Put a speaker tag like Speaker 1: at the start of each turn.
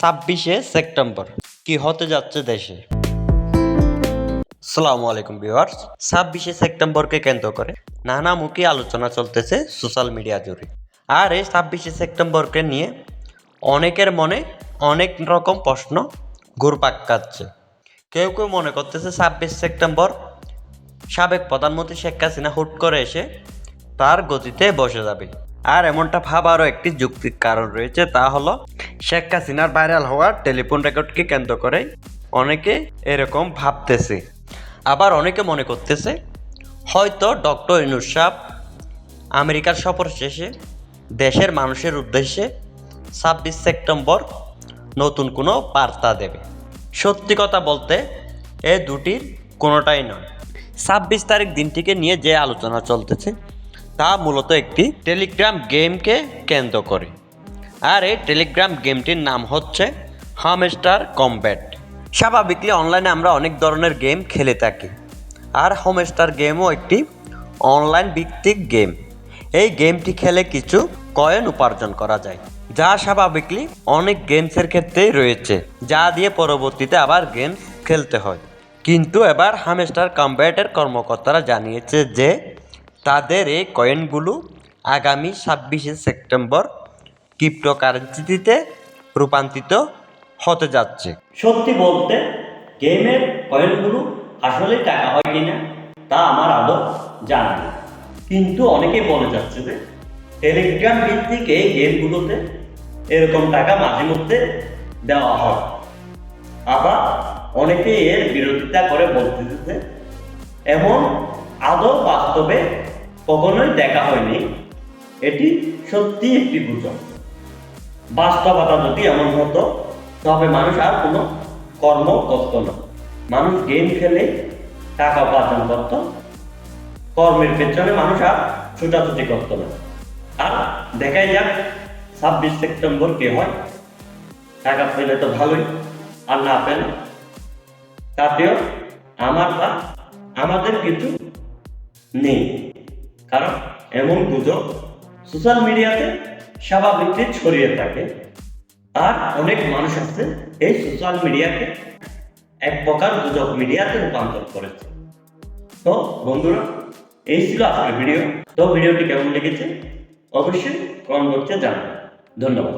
Speaker 1: ছাব্বিশে সেপ্টেম্বর। কি হতে যাচ্ছে দেশে? সালামু আলাইকুম ভিউয়ার্স। ছাব্বিশে সেপ্টেম্বরকে কেন্দ্র করে নানামুখী আলোচনা চলতেছে সোশ্যাল মিডিয়া জুড়ে। আর এই ছাব্বিশে সেপ্টেম্বরকে নিয়ে অনেকের মনে অনেক রকম প্রশ্ন ঘুরপাক কাচ্ছে কেউ কেউ মনে করতেছে ছাব্বিশ সেপ্টেম্বর সাবেক প্রধানমন্ত্রী শেখ হাসিনা হুট করে এসে তার গতিতে বসে যাবে। আর এমনটা ভাবারও একটি যুক্তির কারণ রয়েছে, তা হলো শেখ হাসিনার ভাইরাল হওয়ার টেলিফোন রেকর্ডকে কেন্দ্র করে অনেকে এরকম ভাবতেছে। আবার অনেকে মনে করতেছে, হয়তো ডক্টর সাহ আমেরিকার সফর শেষে দেশের মানুষের উদ্দেশ্যে ছাব্বিশ সেপ্টেম্বর নতুন কোনো বার্তা দেবে। সত্যি কথা বলতে এ দুটির কোনোটাই নয়। ছাব্বিশ তারিখ দিনটিকে নিয়ে যে আলোচনা চলতেছে তা মূলত একটি টেলিগ্রাম গেমকে কেন্দ্র করে। আর এই টেলিগ্রাম গেমটির নাম হচ্ছে হামস্টার কমব্যাট। স্বাভাবিকলি অনলাইনে আমরা অনেক ধরনের গেম খেলে থাকি। আর হোমস্টার গেমও একটি অনলাইন ভিত্তিক গেম। এই গেমটি খেলে কিছু কয়েন উপার্জন করা যায়, যা স্বাভাবিকলি অনেক গেমসের ক্ষেত্রেই রয়েছে, যা দিয়ে পরবর্তীতে আবার গেমস খেলতে হয়। কিন্তু এবার হামেস্টার কম্ব্যাটের কর্মকর্তারা জানিয়েছে যে তাদের এই কয়েনগুলো আগামী ছাব্বিশে সেপ্টেম্বর ক্রিপ্টোকারেন্সিতে রূপান্তরিত হতে যাচ্ছে। সত্যি বলতে, গেমের কয়েনগুলো আসলে টাকা হয় কিনা, তা আমার আদৌ জানা নেই। কিন্তু অনেকেই বলে যাচ্ছে যে টেলিগ্রাম ভিত্তিক এই গেমগুলোতে এরকম টাকা মাঝে মধ্যে দেওয়া হয়। আবার অনেকে এর বিরোধিতা করে বলতেছে যে, এমন আদৌ বাস্তবে কখনোই দেখা হয়নি। এটি সত্যি একটি গুজব। বাস্তবতা যদি এমন হতো, তবে মানুষ আর কোনো কর্ম করতো না। মানুষ গেম খেলে টাকা উপার্জন করতো। কর্মের পেছনে মানুষ আর ছুটাছুটি করতো না। আর দেখাই যাক, ছাব্বিশ সেপ্টেম্বর কে হয়। টাকা পেলে তো ভালোই, আর না পেলে? তাতেও আমার বা আমাদের কিছু নেই। কারণ এমন গুজব সোশ্যাল মিডিয়াতে স্বাভাবিকতে ছড়িয়ে থাকে আর অনেক মানুষ আছে এই সোশ্যাল মিডিয়াকে এক প্রকার গুজব মিডিয়াতে রূপান্তর করেছে। তো বন্ধুরা, এই ছিল আজকের ভিডিও। তো ভিডিওটি কেমন লেগেছে? অবশ্যই কমেন্ট বক্সে জানাবেন। ধন্যবাদ।